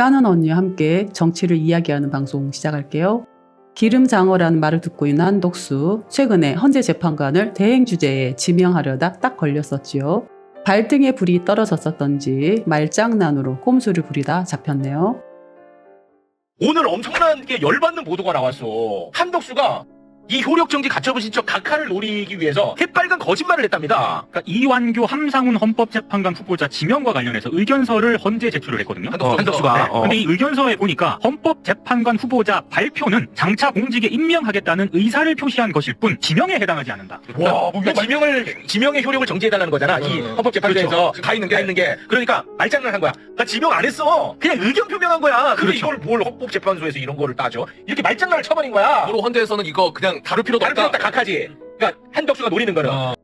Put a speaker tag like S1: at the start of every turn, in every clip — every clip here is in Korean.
S1: 까는 언니와 함께 정치를 이야기하는 방송 시작할게요. 기름장어라는 말을 듣고 있는 한독수. 최근에 헌재 재판관을 대행 주제에 지명하려다 딱 걸렸었지요. 발등에 불이 떨어졌었던지 말장난으로 꼼수를 부리다 잡혔네요.
S2: 오늘 엄청나게 열받는 보도가 나왔어. 한덕수가 이 효력정지 가처분 신청 각하를 노리기 위해서 새빨간 거짓말을 했답니다.
S3: 그러니까 이완규 함상훈 헌법재판관 후보자 지명과 관련해서 의견서를 헌재 제출을 했거든요.
S2: 한덕수, 한덕수가.
S3: 네.
S2: 어.
S3: 근데 이 의견서에 보니까 헌법재판관 후보자 발표는 장차 공직에 임명하겠다는 의사를 표시한 것일 뿐 지명에 해당하지 않는다.
S2: 와, 그러니까 지명을 지명의 효력을 정지해달라는 거잖아. 이 헌법재판소에서 다 있는 게, 다 있는 게. 그러니까 말장난 한 거야. 나 지명 안 했어. 그냥 의견 표명한 거야.
S3: 그렇죠.
S2: 이걸 뭘 헌법재판소에서 이런 거를 따져? 이렇게 말장난을 쳐버린 거야.
S4: 앞으로 헌재에서는 이거 그냥 다룰 필요도
S2: 다른 필요
S4: 없다.
S2: 없다 각하지. 그러니까 한덕수가 노리는 거는.
S4: 어.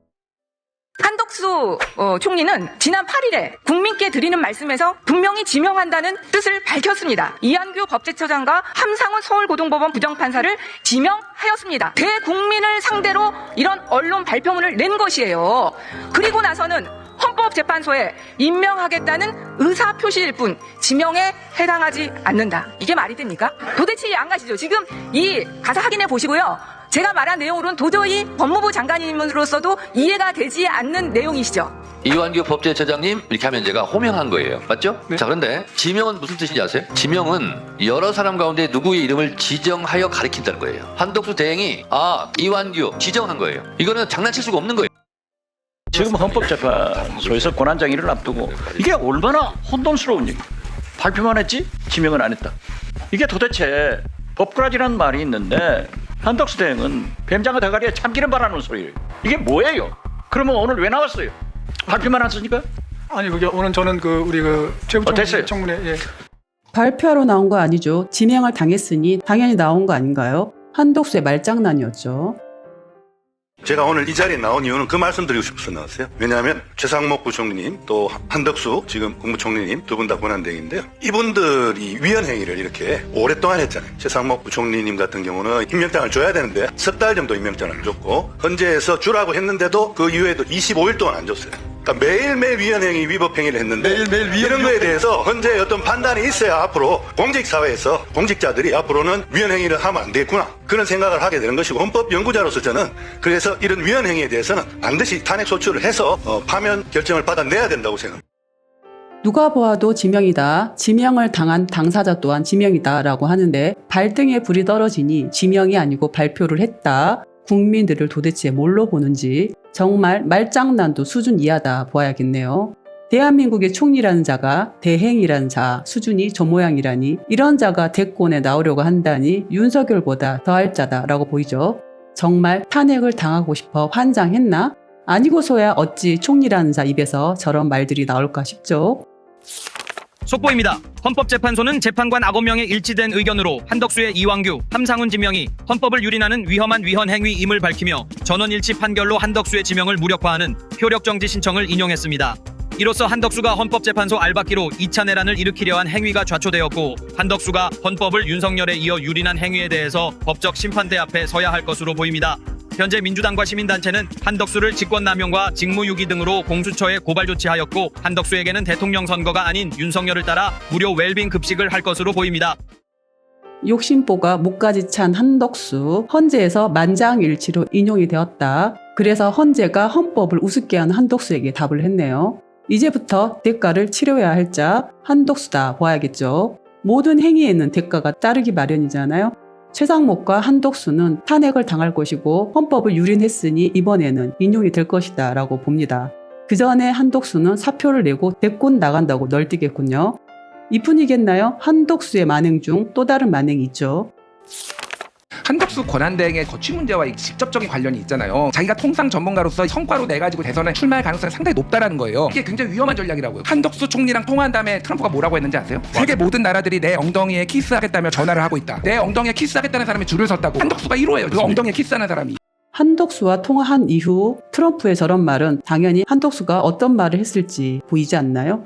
S5: 한덕수 어, 총리는 지난 8일에 국민께 드리는 말씀에서 분명히 지명한다는 뜻을 밝혔습니다. 이한규 법제처장과 함상훈 서울고등법원 부장판사를 지명하였습니다. 대국민을 상대로 이런 언론 발표문을 낸 것이에요. 그리고 나서는 헌법재판소에 임명하겠다는 의사 표시일 뿐 지명에 해당하지 않는다. 이게 말이 됩니까? 도대체 이해 안 가시죠? 지금 이 가사 확인해 보시고요. 제가 말한 내용으로는 도저히 법무부 장관님으로서도 이해가 되지 않는 내용이시죠.
S6: 이완규 법제처장님 이렇게 하면 제가 호명한 거예요. 맞죠? 자 그런데 지명은 무슨 뜻인지 아세요? 지명은 여러 사람 가운데 누구의 이름을 지정하여 가리킨다는 거예요. 한덕수 대행이 아 이완규 지정한 거예요. 이거는 장난칠 수가 없는 거예요.
S7: 지금 헌법재판소에서 권한쟁의를 앞두고 이게 얼마나 혼돈스러운 얘기. 발표만 했지 지명은 안 했다. 이게 도대체 법꾸라지라는 말이 있는데 한덕수 대행은 뱀장어 대가리에 참기름 바라는 소리예요. 이게 뭐예요? 그러면 오늘 왜 나왔어요? 발표만 했으니까?
S8: 아니 그게 오늘 저는 그 우리 그 최고
S7: 어, 됐어요.
S8: 청문회 예.
S1: 발표하러 나온 거 아니죠. 지명을 당했으니 당연히 나온 거 아닌가요? 한독수의 말장난이었죠.
S9: 제가 오늘 이 자리에 나온 이유는 그 말씀드리고 싶어서 나왔어요. 왜냐하면 최상목 부총리님 또 한덕수 지금 국무총리님 두 분 다 권한대행인데요. 이분들이 위헌행위를 이렇게 오랫동안 했잖아요. 최상목 부총리님 같은 경우는 임명장을 줘야 되는데 석 달 정도 임명장을 안 줬고 헌재에서 주라고 했는데도 그 이후에도 25일 동안 안 줬어요. 그러니까 매일매일 위헌행위 위법행위를 했는데
S4: 매일매일 위헌-
S9: 이런 거에 대해서 헌재의 어떤 판단이 있어야 앞으로 공직사회에서 공직자들이 앞으로는 위헌행위를 하면 안 되겠구나 그런 생각을 하게 되는 것이고 헌법 연구자로서 저는 그래서 이런 위헌행위에 대해서는 반드시 탄핵소추를 해서 어, 파면 결정을 받아내야 된다고 생각합니다.
S1: 누가 보아도 지명이다. 지명을 당한 당사자 또한 지명이다라고 하는데 발등에 불이 떨어지니 지명이 아니고 발표를 했다. 국민들을 도대체 뭘로 보는지 정말 말장난도 수준 이하다 보아야겠네요. 대한민국의 총리라는 자가 대행이라는 자 수준이 저 모양이라니 이런 자가 대권에 나오려고 한다니 윤석열보다 더할 자다라고 보이죠. 정말 탄핵을 당하고 싶어 환장했나? 아니고서야 어찌 총리라는 자 입에서 저런 말들이 나올까 싶죠.
S10: 속보입니다. 헌법재판소는 재판관 9명의 일치된 의견으로 한덕수의 이왕규, 함상훈 지명이 헌법을 유린하는 위험한 위헌 행위임을 밝히며 전원 일치 판결로 한덕수의 지명을 무력화하는 효력정지 신청을 인용했습니다. 이로써 한덕수가 헌법재판소 알박기로 2차 내란을 일으키려 한 행위가 좌초되었고 한덕수가 헌법을 윤석열에 이어 유린한 행위에 대해서 법적 심판대 앞에 서야 할 것으로 보입니다. 현재 민주당과 시민단체는 한덕수를 직권남용과 직무유기 등으로 공수처에 고발 조치하였고 한덕수에게는 대통령 선거가 아닌 윤석열을 따라 무료 웰빙 급식을 할 것으로 보입니다.
S1: 욕심보가 목까지 찬 한덕수 헌재에서 만장일치로 인용이 되었다. 그래서 헌재가 헌법을 우습게 하는 한덕수에게 답을 했네요. 이제부터 대가를 치료해야 할 자 한덕수다 보아야겠죠. 모든 행위에는 대가가 따르기 마련이잖아요. 최상목과 한덕수는 탄핵을 당할 것이고 헌법을 유린했으니 이번에는 인용이 될 것이다 라고 봅니다. 그 전에 한덕수는 사표를 내고 대권 나간다고 널뛰겠군요. 이뿐이겠나요? 한덕수의 만행 중 또 다른 만행이 있죠.
S11: 한덕수 권한대행의 거취 문제와 직접적인 관련이 있잖아요. 자기가 통상 전문가로서 성과로 내 가지고 대선에 출마할 가능성이 상당히 높다라는 거예요. 이게 굉장히 위험한 전략이라고요. 한덕수 총리랑 통화한 다음에 트럼프가 뭐라고 했는지 아세요? 세계 모든 나라들이 내 엉덩이에 키스하겠다며 전화를 하고 있다. 내 엉덩이에 키스하겠다는 사람이 줄을 섰다고. 한덕수가 1호예요. 그 엉덩이에 키스하는 사람이.
S1: 한덕수와 통화한 이후 트럼프의 저런 말은 당연히 한덕수가 어떤 말을 했을지 보이지 않나요?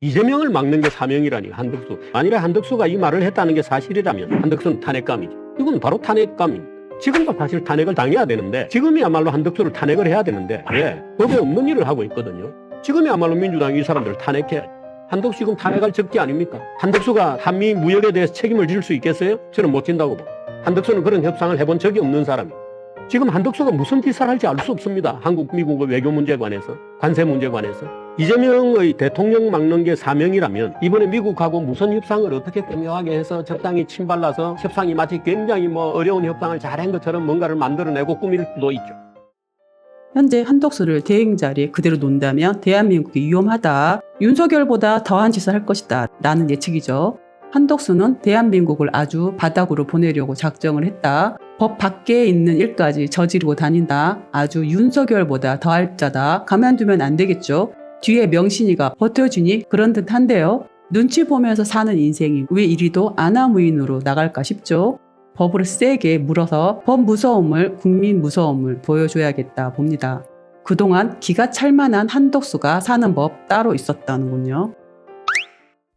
S12: 이재명을 막는 게 사명이라니 한덕수. 만일에 한덕수가 이 말을 했다는 게 사실이라면 한덕수는 탄핵감이죠. 이건 바로 탄핵감입니다. 지금도 사실 탄핵을 당해야 되는데 지금이야말로 한덕수를 탄핵을 해야 되는데 왜 법에 없는 일을 하고 있거든요. 지금이야말로 민주당이 이 사람들을 탄핵해. 한덕수 지금 탄핵할 적기 아닙니까? 한덕수가 한미 무역에 대해서 책임을 질 수 있겠어요? 저는 못 진다고 봐. 한덕수는 그런 협상을 해본 적이 없는 사람이에요. 지금 한덕수가 무슨 짓을 할지 알 수 없습니다. 한국, 미국의 외교 문제 관해서, 관세 문제 관해서. 이재명의 대통령 막는 게 사명이라면 이번에 미국하고 무슨 협상을 어떻게 뼈명하게 해서 적당히 침발라서 협상이 마치 굉장히 뭐 어려운 협상을 잘한 것처럼 뭔가를 만들어내고 꾸밀 수도 있죠.
S1: 현재 한덕수를 대행 자리에 그대로 놓는다면 대한민국이 위험하다. 윤석열보다 더한 짓을 할 것이다. 라는 예측이죠. 한덕수는 대한민국을 아주 바닥으로 보내려고 작정을 했다. 법 밖에 있는 일까지 저지르고 다닌다. 아주 윤석열보다 더할 자다. 가만두면 안 되겠죠. 뒤에 명신이가 버텨주니 그런 듯 한데요. 눈치 보면서 사는 인생이 왜 이리도 아나무인으로 나갈까 싶죠. 법을 세게 물어서 법 무서움을 국민 무서움을 보여줘야겠다 봅니다. 그동안 기가 찰만한 한덕수가 사는 법 따로 있었다는군요.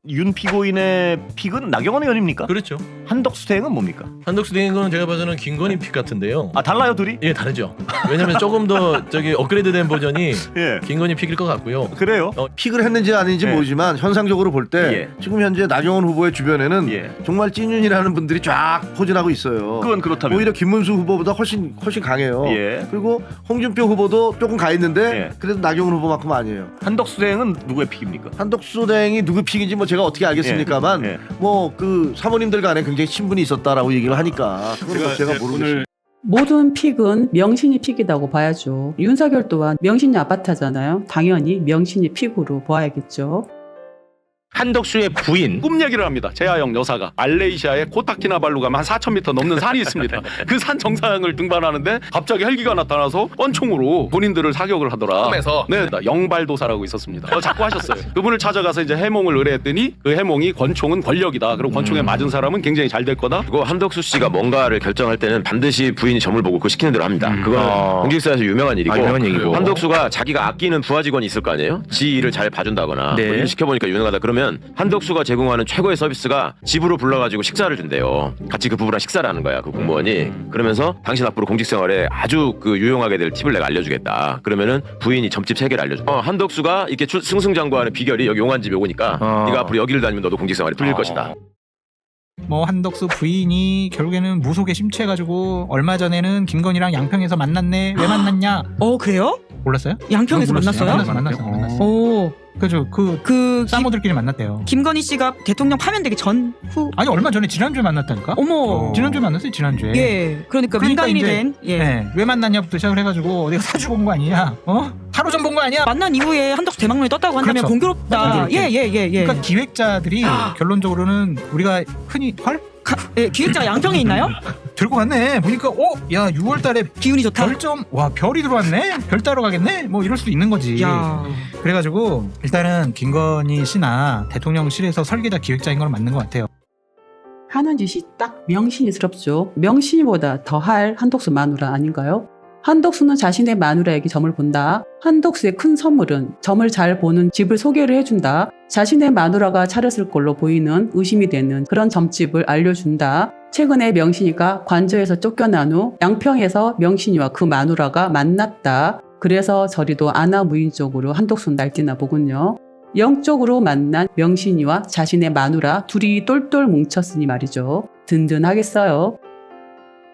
S2: 윤 피고인의 픽은 나경원 의원입니까?
S13: 그렇죠.
S2: 한덕수 대행은 뭡니까?
S13: 한덕수 대행은 거는 제가 봐서는 김건희 픽 같은데요.
S2: 아 달라요 둘이?
S13: 예, 다르죠. 왜냐면 조금 더 저기 업그레이드된 버전이
S2: 예.
S13: 김건희 픽일 것 같고요.
S2: 그래요?
S13: 어,
S14: 픽을 했는지 아닌지
S2: 예.
S14: 모르지만 현상적으로 볼 때
S2: 예.
S14: 지금 현재 나경원 후보의 주변에는
S2: 예.
S14: 정말 찐윤이라는 분들이 쫙 포진하고 있어요.
S2: 그건 그렇다면.
S14: 오히려 김문수 후보보다 훨씬 훨씬 강해요.
S2: 예.
S14: 그리고 홍준표 후보도 조금 가 있는데
S2: 예.
S14: 그래도 나경원 후보만큼 아니에요.
S2: 한덕수 대행은 누구의 픽입니까?
S14: 한덕수 대행이 누구 픽인지 뭐 제가 어떻게 알겠습니까만
S2: 예. 예.
S14: 뭐그 사모님들 간에 굉장히 친분이 있었다라고 얘기를 하니까 그건 뭐 제가 모르겠어요.
S1: 모든 픽은 명신이 픽이라고 봐야죠. 윤석열 또한 명신이 아바타잖아요. 당연히 명신이 픽으로 보아야겠죠.
S15: 한덕수의 부인 꿈 얘기를 합니다. 재하영 여사가 말레이시아에 코타키나발루 가면 한 4,000m 넘는 산이 있습니다. 그 산 정상을 등반하는데 갑자기 헬기가 나타나서 권총으로 본인들을 사격을 하더라.
S4: 꿈에서?
S15: 네, 나 영발도사라고 있었습니다. 어, 자꾸 하셨어요. 그분을 찾아가서 이제 해몽을 의뢰했더니 그 해몽이 권총은 권력이다. 그리고 권총에 맞은 사람은 굉장히 잘 될 거다.
S16: 그리고 한덕수 씨가 뭔가를 결정할 때는 반드시 부인이 점을 보고 그 시키는 대로 합니다. 그건
S2: 아.
S16: 공직사에서 유명한 일이고,
S2: 아, 유명한 얘기고.
S16: 한덕수가 자기가 아끼는 부하 직원이 있을 거 아니에요? 지 일을 잘 봐준다거나
S2: 네.
S16: 뭐 일 시켜보니까 유능하다 그러면 한덕수가 제공하는 최고의 서비스가 집으로 불러가지고 식사를 준대요. 같이 그 부부랑 식사를 하는 거야 그 공무원이. 그러면서 당신 앞으로 공직생활에 아주 그 유용하게 될 팁을 내가 알려주겠다. 그러면은 부인이 점집 세 개를 알려줘. 어, 한덕수가 이렇게 추- 승승장구하는 비결이 여기 용환집에 오니까
S2: 어.
S16: 네가 앞으로 여기를 다니면 너도 공직생활에 풀릴
S2: 어.
S16: 것이다.
S8: 뭐 한덕수 부인이 결국에는 무속에 심취해가지고 얼마 전에는 김건희랑 양평에서 만났네. 왜 만났냐?
S5: 어 그래요?
S8: 몰랐어요?
S5: 양평에서
S8: 몰랐어요.
S5: 만났어요?
S8: 만났어, 만났어, 만났어.
S5: 오,
S8: 그죠.
S5: 그그 김,
S8: 싸모들끼리 만났대요.
S5: 김건희 씨가 대통령 파면되기 전후
S8: 아니 얼마 전에 지난주에 만났다니까.
S5: 어머.
S8: 지난주에 만났어요. 지난주에.
S5: 예, 그러니까,
S8: 그러니까
S5: 민간인이 된 예.
S8: 네. 왜 만났냐부터 시작을 해가지고 어디가 사주고 온 거 아니냐? 어? 타로점 본거 아니야?
S5: 만난 이후에 한덕수 대망론이 떴다고 한다면
S8: 그렇죠.
S5: 공교롭다. 예, 예, 예, 예.
S8: 그러니까 기획자들이 결론적으로는 우리가 흔히 헐
S5: 가- 예, 기획자가 양평에 있나요?
S8: 들고 갔네. 보니까 어, 야 6월달에
S5: 기운이 좋다.
S8: 별점 와 별이 들어왔네. 별 따러 가겠네. 뭐 이럴 수도 있는 거지.
S5: 야,
S8: 그래가지고 일단은 김건희 씨나 대통령실에서 설계자 기획자인 건 맞는 것 같아요.
S1: 하는 짓이 딱 명신이스럽죠. 명신이보다 더할 한덕수 마누라 아닌가요? 한덕수는 자신의 마누라에게 점을 본다. 한덕수의 큰 선물은 점을 잘 보는 집을 소개를 해준다. 자신의 마누라가 차렸을 걸로 보이는 의심이 되는 그런 점집을 알려준다. 최근에 명신이가 관저에서 쫓겨난 후 양평에서 명신이와 그 마누라가 만났다. 그래서 저리도 아나무인 쪽으로 한덕수는 날뛰나 보군요. 영적으로 만난 명신이와 자신의 마누라 둘이 똘똘 뭉쳤으니 말이죠. 든든하겠어요.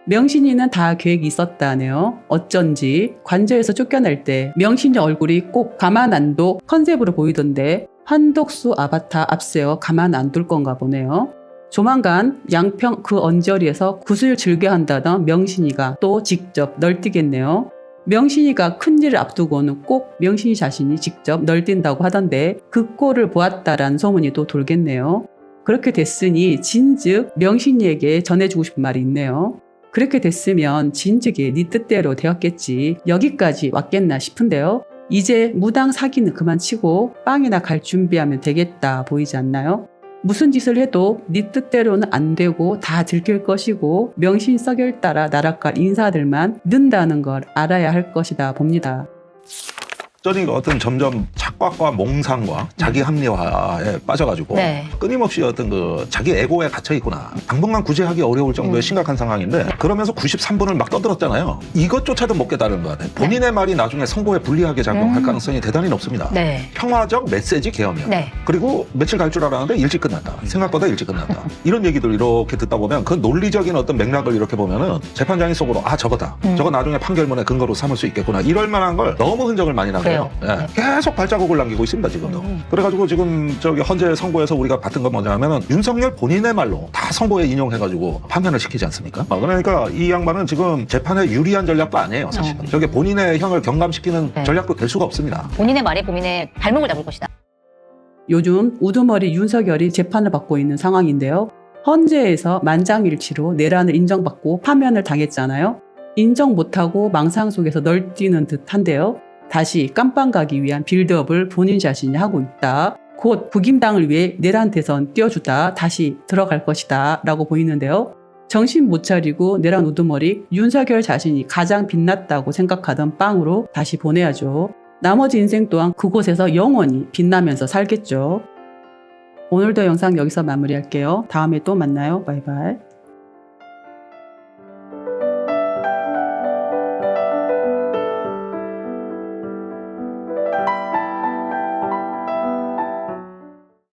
S1: 명신이는 다 계획이 있었다네요. 어쩐지 관저에서 쫓겨날 때 명신이 얼굴이 꼭 가만 안 둬 컨셉으로 보이던데 한덕수 아바타 앞세워 가만 안 둘 건가 보네요. 조만간 양평 그 언저리에서 굿을 즐겨 한다던 명신이가 또 직접 널뛰겠네요. 명신이가 큰 일을 앞두고는 꼭 명신이 자신이 직접 널뛴다고 하던데 그 꼴을 보았다란 소문이 또 돌겠네요. 그렇게 됐으니 진즉 명신이에게 전해주고 싶은 말이 있네요. 그렇게 됐으면 진즉에 네 뜻대로 되었겠지 여기까지 왔겠나 싶은데요. 이제 무당 사기는 그만치고 빵이나 갈 준비하면 되겠다 보이지 않나요? 무슨 짓을 해도 네 뜻대로는 안 되고 다 들킬 것이고 명신 썩열 따라 나락갈 인사들만 는다는 걸 알아야 할 것이다 봅니다.
S17: 저는 어떤 점점 착각과 몽상과 자기 합리화에 빠져가지고
S18: 네.
S17: 끊임없이 어떤 그 자기 에고에 갇혀 있구나. 당분간 구제하기 어려울 정도의 심각한 상황인데 그러면서 93분을 막 떠들었잖아요. 이것조차도 못 깨달은 것 같아요. 본인의 말이 나중에 선거에 불리하게 작용할
S18: 음.
S17: 가능성이 대단히 높습니다.
S18: 네.
S17: 평화적 메시지 개혁이야.
S18: 네.
S17: 그리고 며칠 갈 줄 알았는데 일찍 끝났다. 생각보다 일찍 끝났다. 이런 얘기들 이렇게 듣다 보면 그 논리적인 어떤 맥락을 이렇게 보면은 재판장이 속으로 아 저거다.
S18: 음.
S17: 저거 나중에 판결문의 근거로 삼을 수 있겠구나. 이럴 만한 걸 너무 흔적을 많이 남겨 요. 예. 계속 발자국을 남기고 있습니다 지금도. 그래가지고 지금 저기 헌재 선고에서 우리가 봤던 건 뭐냐면은 윤석열 본인의 말로 다 선고에 인용해가지고 판단을 시키지 않습니까? 아, 그러니까 이 양반은 지금 재판에 유리한 전략도 아니에요 사실은. 저게 본인의 형을 경감시키는
S18: 네.
S17: 전략도 될 수가 없습니다.
S18: 본인의 말에 본인의 발목을 잡을 것이다.
S1: 요즘 우두머리 윤석열이 재판을 받고 있는 상황인데요. 헌재에서 만장일치로 내란을 인정받고 파면을 당했잖아요. 인정 못하고 망상 속에서 널뛰는 듯한데요. 다시 깜빵 가기 위한 빌드업을 본인 자신이 하고 있다. 곧 국임당을 위해 내란 대선 띄워주다 다시 들어갈 것이다 라고 보이는데요. 정신 못 차리고 내란 우두머리 윤석열 자신이 가장 빛났다고 생각하던 빵으로 다시 보내야죠. 나머지 인생 또한 그곳에서 영원히 빛나면서 살겠죠. 오늘도 영상 여기서 마무리할게요. 다음에 또 만나요. 바이바이.